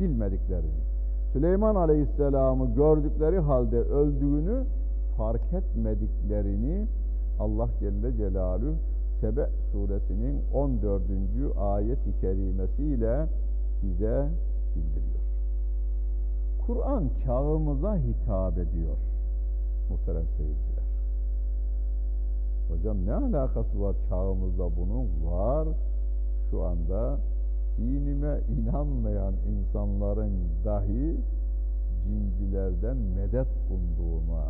bilmediklerini. Süleyman Aleyhisselam'ı gördükleri halde öldüğünü fark etmediklerini Allah Celle Celaluhu Sebe suresinin 14. ayet-i kerimesiyle bize bildiriyor. Kur'an çağımıza hitap ediyor muhterem seyirciler. Hocam ne alakası var çağımızda bunun? Var. Şu anda inanmayan insanların dahi cincilerden medet umduğuna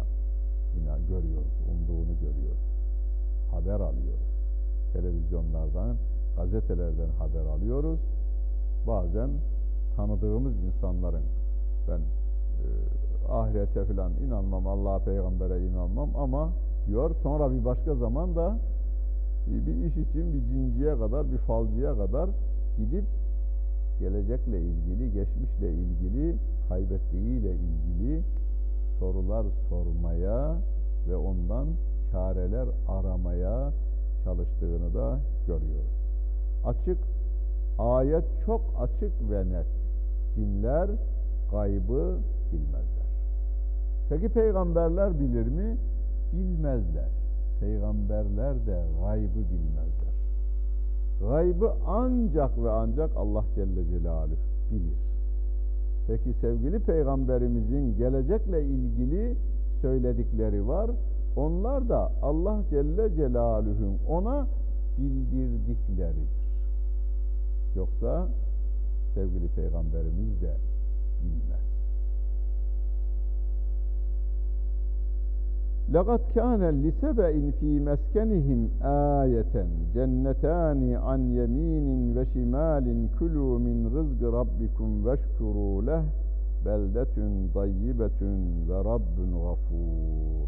inan görüyoruz, umduğunu görüyoruz. Haber alıyoruz. Televizyonlardan, gazetelerden haber alıyoruz. Bazen tanıdığımız insanların ben e, ahirete falan inanmam, Allah'a peygambere inanmam ama diyor. Sonra bir başka zaman da bir iş için bir cinciye kadar, bir falcıya kadar gidip gelecekle ilgili, geçmişle ilgili, kaybettiğiyle ilgili sorular sormaya ve ondan çareler aramaya çalıştığını da görüyoruz. Açık, ayet çok açık ve net. Cinler gaybı bilmezler. Peki peygamberler bilir mi? Bilmezler. Peygamberler de gaybı bilmezler. Gaybı ancak ve ancak Allah Celle Celaluhu bilir. Peki sevgili peygamberimizin gelecekle ilgili söyledikleri var. Onlar da Allah Celle Celaluhu'nun ona bildirdikleridir. Yoksa sevgili peygamberimiz de bilmez. لَقَدْ كَانَ لِسَبَئٍ ف۪ي مَسْكَنِهِمْ آيَةً جَنَّتَانِ عَنْ يَم۪ينٍ وَشِمَالٍ كُلُوا مِنْ رِزْقِ رَبِّكُمْ وَاشْكُرُوا لَهُ بَلْدَةٌ طَيِّبَةٌ وَرَبٌّ غَفُورٌ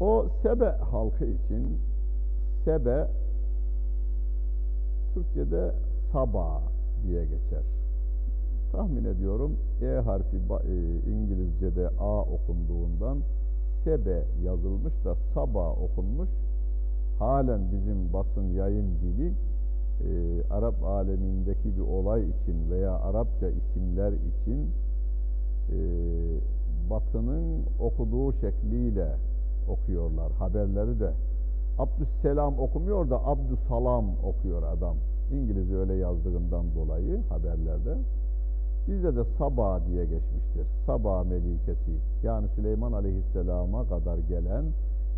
O Sebe halkı için Sebe Türkçe'de Saba diye geçer tahmin ediyorum E harfi e, İngilizce'de A okunduğundan Sebe yazılmış da Saba okunmuş. Halen bizim basın yayın dili e, Arap alemindeki bir olay için veya Arapça isimler için e, batının okuduğu şekliyle okuyorlar haberleri de. Abdüsselam okumuyor da Abdüsalam okuyor adam. İngiliz öyle yazdığından dolayı haberlerde. Bizde de Saba diye geçmiştir. Saba melikesi yani Süleyman Aleyhisselam'a kadar gelen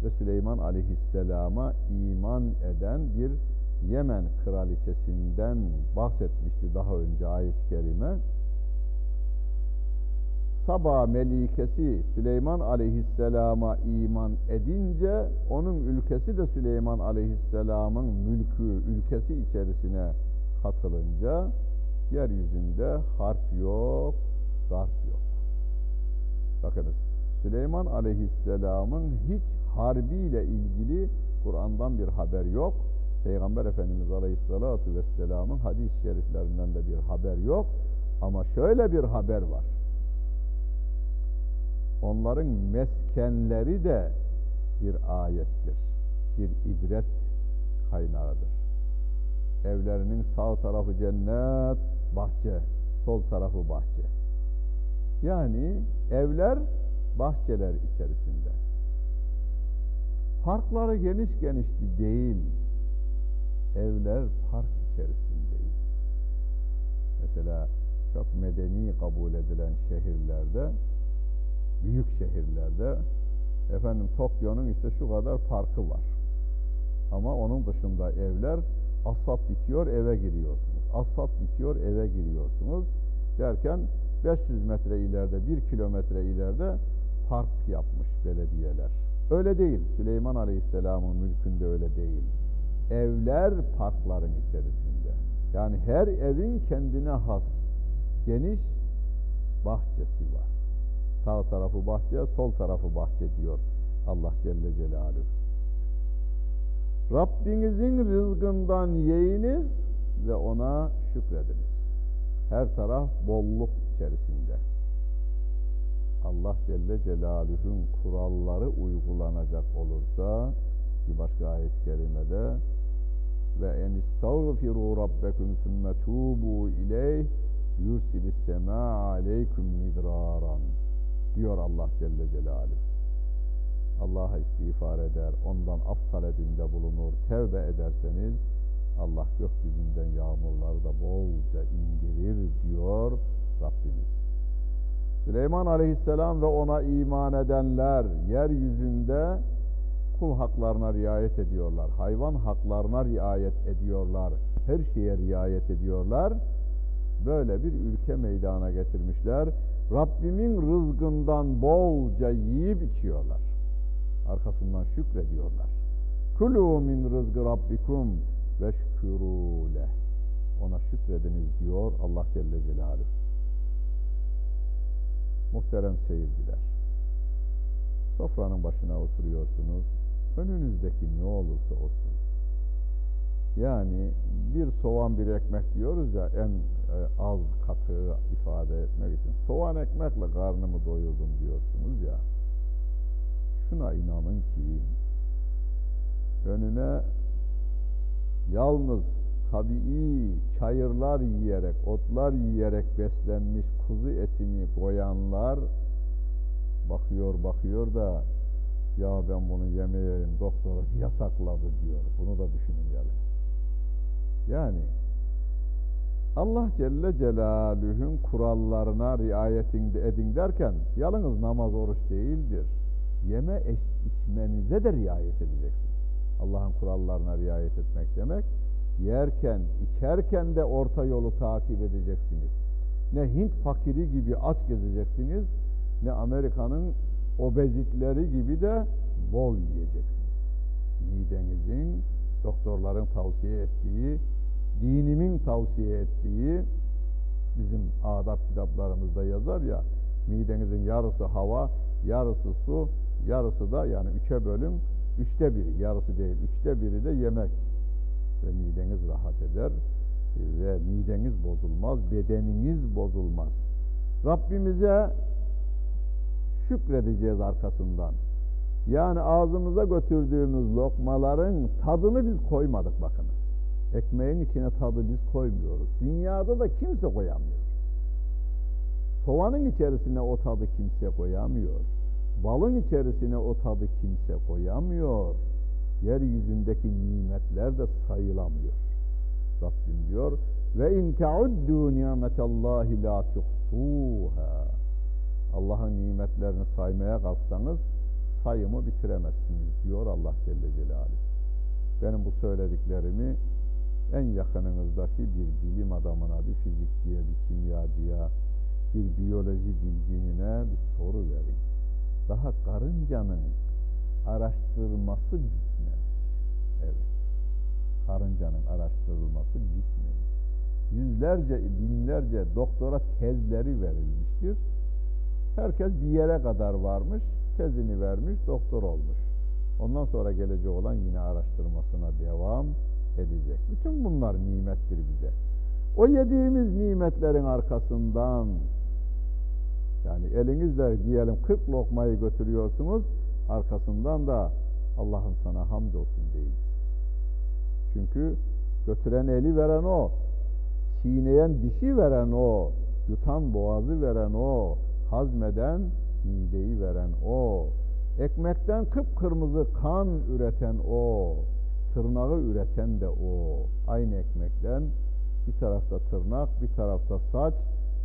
ve Süleyman Aleyhisselam'a iman eden bir Yemen kraliçesinden bahsetmişti daha önce ayet-i kerime. Saba melikesi Süleyman Aleyhisselam'a iman edince onun ülkesi de Süleyman Aleyhisselam'ın mülkü, ülkesi içerisine katılınca yeryüzünde harp yok, darp yok. Bakınız Süleyman Aleyhisselam'ın hiç harbiyle ilgili Kur'an'dan bir haber yok. Peygamber Efendimiz Aleyhisselatü Vesselam'ın hadis-i şeriflerinden de bir haber yok. Ama şöyle bir haber var. Onların meskenleri de bir ayettir. Bir ibret kaynağıdır. Evlerinin sağ tarafı cennet, bahçe, sol tarafı bahçe. Yani evler bahçeler içerisinde. Parkları geniş geniş değil. Evler park içerisindeydi. Mesela çok medeni kabul edilen şehirlerde, büyük şehirlerde efendim Tokyo'nun işte şu kadar parkı var. Ama onun dışında evler asfalt bitiyor eve giriyorsunuz. Asfalt bitiyor eve giriyorsunuz. Derken 500 metre ileride, 1 kilometre ileride park yapmış belediyeler. Öyle değil. Süleyman Aleyhisselam'ın mülkünde öyle değil. Evler parkların içerisinde. Yani her evin kendine has geniş bahçesi var. Sağ tarafı bahçe, sol tarafı bahçe diyor Allah Celle Celaluhu. Rabbinizin rızkından yiyiniz ve ona şükrediniz. Her taraf bolluk içerisinde. Allah Celle Celaluhu'nun kuralları uygulanacak olursa bir başka ayet-i kerimede ve en istağfiru rabbekum sümme tubu ileyh yursilis sema aleyküm midraran diyor Allah Celle Celaluhu. Allah'a istiğfar eder, ondan af talebinde bulunur, tevbe ederseniz Allah gökyüzünden yağmurları da bolca indirir diyor Rabbimiz. Süleyman Aleyhisselam ve ona iman edenler yeryüzünde kul haklarına riayet ediyorlar. Hayvan haklarına riayet ediyorlar. Her şeye riayet ediyorlar. Böyle bir ülke meydana getirmişler. Rabbimin rızkından bolca yiyip içiyorlar. Arkasından şükrediyorlar. Kulu min rızkı rabbikum ve şükürû leh. Ona şükrediniz diyor Allah Celle Celaluhu. Muhterem seyirciler, sofranın başına oturuyorsunuz, önünüzdeki ne olursa olsun, yani bir soğan bir ekmek diyoruz ya en e, az katı ifade etmek için, soğan ekmekle karnımı doyurdum diyorsunuz ya, şuna inanın ki, önüne yalnız tabii çayırlar yiyerek, otlar yiyerek beslenmiş kuzu etini koyanlar bakıyor bakıyor da ya ben bunu yemeyeyim doktorum yasakladı diyor. Bunu da düşünün gelin. Yani Allah Celle Celaluhu'nun kurallarına riayet edin derken yalnız namaz oruç değildir. Yeme içmenize de riayet edeceksiniz. Allah'ın kurallarına riayet etmek demek yerken, içerken de orta yolu takip edeceksiniz. Ne Hint fakiri gibi aç gezeceksiniz, ne Amerika'nın obezitleri gibi de bol yiyeceksiniz. Midenizin, doktorların tavsiye ettiği, dinimin tavsiye ettiği, bizim adab kitaplarımızda yazar ya, midenizin yarısı hava, yarısı su, yarısı da yani üçe bölüm, üçte biri, yarısı değil, üçte biri de yemek ve mideniz rahat eder ve mideniz bozulmaz, bedeniniz bozulmaz. Rabbimize şükredeceğiz arkasından. Yani ağzımıza götürdüğümüz lokmaların tadını biz koymadık bakınız. Ekmeğin içine tadı biz koymuyoruz. Dünyada da kimse koyamıyor. Soğanın içerisine o tadı kimse koyamıyor. Balın içerisine o tadı kimse koyamıyor yeryüzündeki nimetler de sayılamıyor. Rabbim diyor ve in teuddu nimetallahi la tuhsuha. Allah'ın nimetlerini saymaya kalksanız sayımı bitiremezsiniz diyor Allah Celle Celaluhu. Benim bu söylediklerimi en yakınınızdaki bir bilim adamına, bir fizikçiye, bir kimyacıya, bir biyoloji bilginine bir soru verin. Daha karıncanın araştırması bitmemiş. Evet. Karıncanın araştırılması bitmemiş. Yüzlerce, binlerce doktora tezleri verilmiştir. Herkes bir yere kadar varmış, tezini vermiş, doktor olmuş. Ondan sonra gelecek olan yine araştırmasına devam edecek. Bütün bunlar nimettir bize. O yediğimiz nimetlerin arkasından yani elinizle diyelim 40 lokmayı götürüyorsunuz, arkasından da Allah'ım sana hamdolsun değil. Çünkü götüren eli veren o, çiğneyen dişi veren o, yutan boğazı veren o, hazmeden mideyi veren o, ekmekten kıpkırmızı kan üreten o, tırnağı üreten de o. Aynı ekmekten bir tarafta tırnak, bir tarafta saç,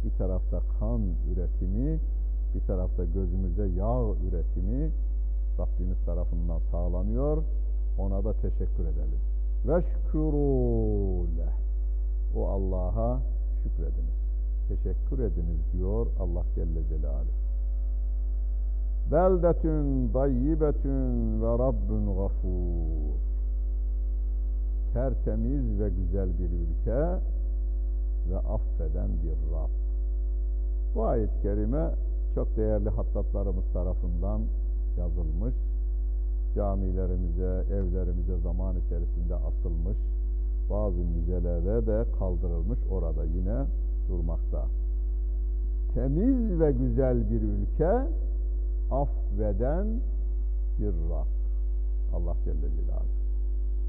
bir tarafta kan üretimi, bir tarafta gözümüze yağ üretimi Rabbimiz tarafından sağlanıyor. Ona da teşekkür edelim. Veşkurûleh. O Allah'a şükrediniz. Teşekkür ediniz diyor Allah Celle Celaluhu. Beldetün dayyibetün ve Rabbün gafur. Tertemiz ve güzel bir ülke ve affeden bir Rab. Bu ayet-i kerime çok değerli hattatlarımız tarafından yazılmış. Camilerimize, evlerimize zaman içerisinde asılmış. Bazı müzelerde de kaldırılmış orada yine durmakta. Temiz ve güzel bir ülke, affeden bir Rab. Allah Celle Celaluhu.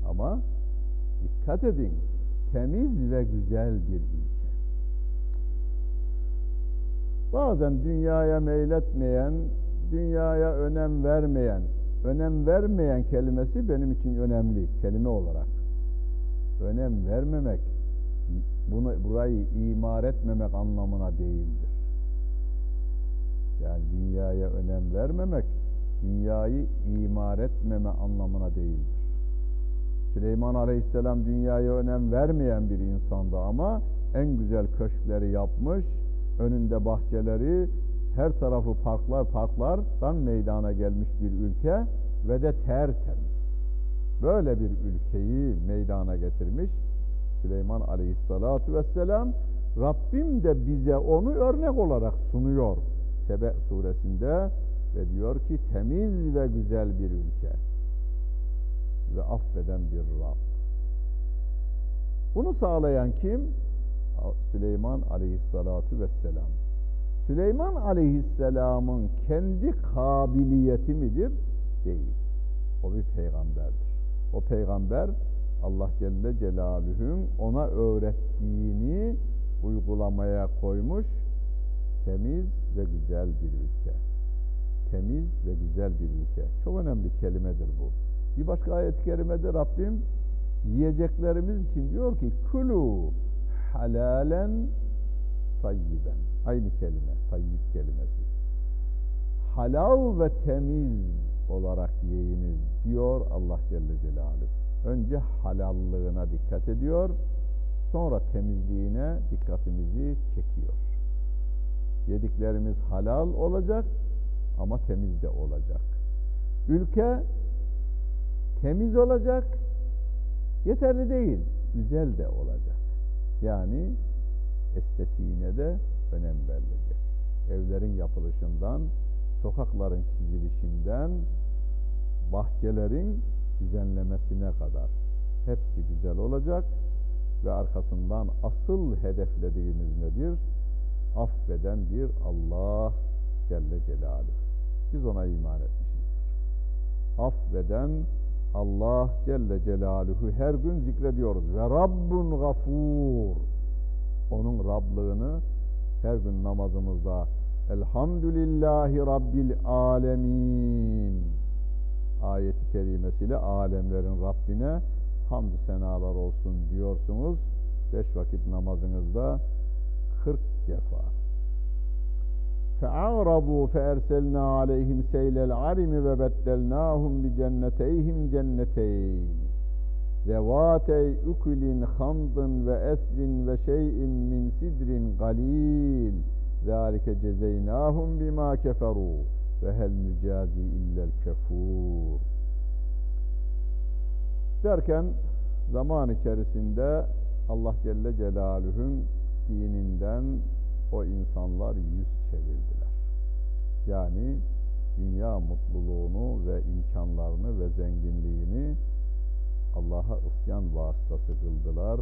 Ama Dikkat edin. Temiz ve güzel bir ülke. Bazen dünyaya meyletmeyen, dünyaya önem vermeyen, önem vermeyen kelimesi benim için önemli kelime olarak. Önem vermemek, bunu burayı imar etmemek anlamına değildir. Yani dünyaya önem vermemek, dünyayı imar etmeme anlamına değildir. Süleyman Aleyhisselam dünyaya önem vermeyen bir insandı ama en güzel köşkleri yapmış, önünde bahçeleri, her tarafı parklar parklardan meydana gelmiş bir ülke ve de tertemiz. Böyle bir ülkeyi meydana getirmiş Süleyman Aleyhisselatü Vesselam. Rabbim de bize onu örnek olarak sunuyor. Sebe suresinde ve diyor ki temiz ve güzel bir ülke ve affeden bir Rab. Bunu sağlayan kim? Süleyman Aleyhisselatü Vesselam. Süleyman Aleyhisselam'ın kendi kabiliyeti midir? Değil. O bir peygamberdir. O peygamber Allah Celle Celaluhu'nun ona öğrettiğini uygulamaya koymuş temiz ve güzel bir ülke. Temiz ve güzel bir ülke. Çok önemli kelimedir bu. Bir başka ayet-i kerimede Rabbim yiyeceklerimiz için diyor ki kulu halalen tayyiben. Aynı kelime, tayyib kelimesi. Halal ve temiz olarak yiyiniz diyor Allah Celle Celaluhu. Önce halallığına dikkat ediyor, sonra temizliğine dikkatimizi çekiyor. Yediklerimiz halal olacak ama temiz de olacak. Ülke temiz olacak, yeterli değil, güzel de olacak. Yani estetiğine de önem verilecek. Evlerin yapılışından, sokakların çizilişinden, bahçelerin düzenlemesine kadar hepsi güzel olacak ve arkasından asıl hedeflediğimiz nedir? Affeden bir Allah Celle Celaluhu. Biz ona iman etmişizdir. Affeden Allah Celle Celaluhu her gün zikrediyoruz. Ve Rabbun gafur. Onun Rablığını her gün namazımızda Elhamdülillahi Rabbil Alemin ayeti kerimesiyle alemlerin Rabbine hamdü senalar olsun diyorsunuz. Beş vakit namazınızda 40 defa. فَاَعْرَضُوا فَاَرْسَلْنَا عَلَيْهِمْ سَيْلَ الْعَرِمِ وَبَدَّلْنَاهُمْ بِجَنَّتَيْهِمْ جَنَّتَيْنِ ذَوَاتَيْ اُكُلٍ خَمْضٍ وَاَسْلٍ وَشَيْءٍ مِّنْ سِدْرٍ قَلِيلٍ ذَٰلِكَ جَزَيْنَاهُمْ بِمَا كَفَرُوا وَهَلْ نُجَازِي اِلَّا الْكَفُورِ Derken zaman içerisinde Allah Celle Celaluhu'nun dininden o insanlar yüz çevirdiler. Yani dünya mutluluğunu ve imkanlarını ve zenginliğini Allah'a isyan vasıtası kıldılar.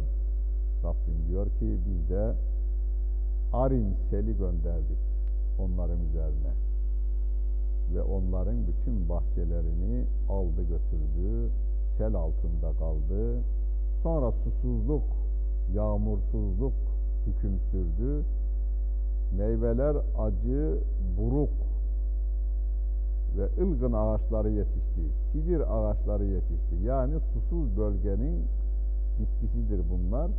Rabbim diyor ki biz de arin seli gönderdik onların üzerine. Ve onların bütün bahçelerini aldı götürdü, sel altında kaldı. Sonra susuzluk, yağmursuzluk hüküm sürdü meyveler acı, buruk ve ılgın ağaçları yetişti. Sidir ağaçları yetişti. Yani susuz bölgenin bitkisidir bunlar.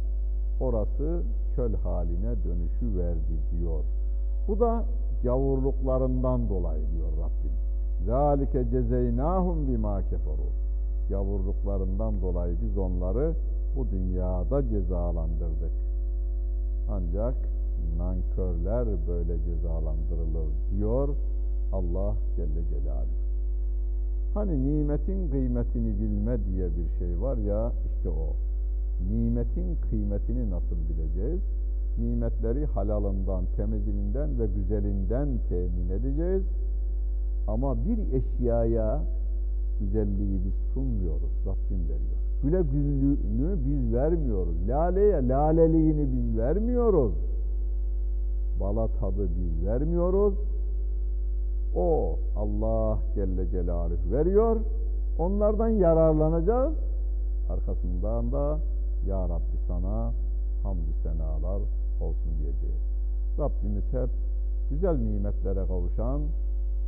Orası çöl haline dönüşü verdi diyor. Bu da gavurluklarından dolayı diyor Rabbim. Zalike cezeynahum bima keferu. Gavurluklarından dolayı biz onları bu dünyada cezalandırdık. Ancak nankörler böyle cezalandırılır diyor Allah Celle Celaluhu. Hani nimetin kıymetini bilme diye bir şey var ya işte o. Nimetin kıymetini nasıl bileceğiz? Nimetleri halalından, temizliğinden ve güzelinden temin edeceğiz. Ama bir eşyaya güzelliği biz sunmuyoruz. Rabbim veriyor. Güle güllüğünü biz vermiyoruz. Laleye laleliğini biz vermiyoruz bala tadı biz vermiyoruz. O Allah Celle Celaluhu veriyor. Onlardan yararlanacağız Arkasından da Ya Rabbi sana hamdü senalar olsun diyeceğiz. Rabbimiz hep güzel nimetlere kavuşan,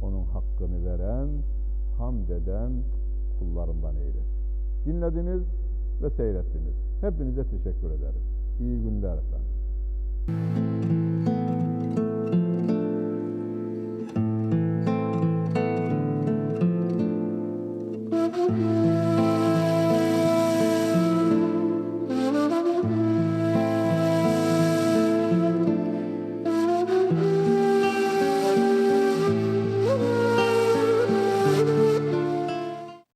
onun hakkını veren, hamd eden kullarından eylesin. Dinlediniz ve seyrettiniz. Hepinize teşekkür ederim. İyi günler efendim.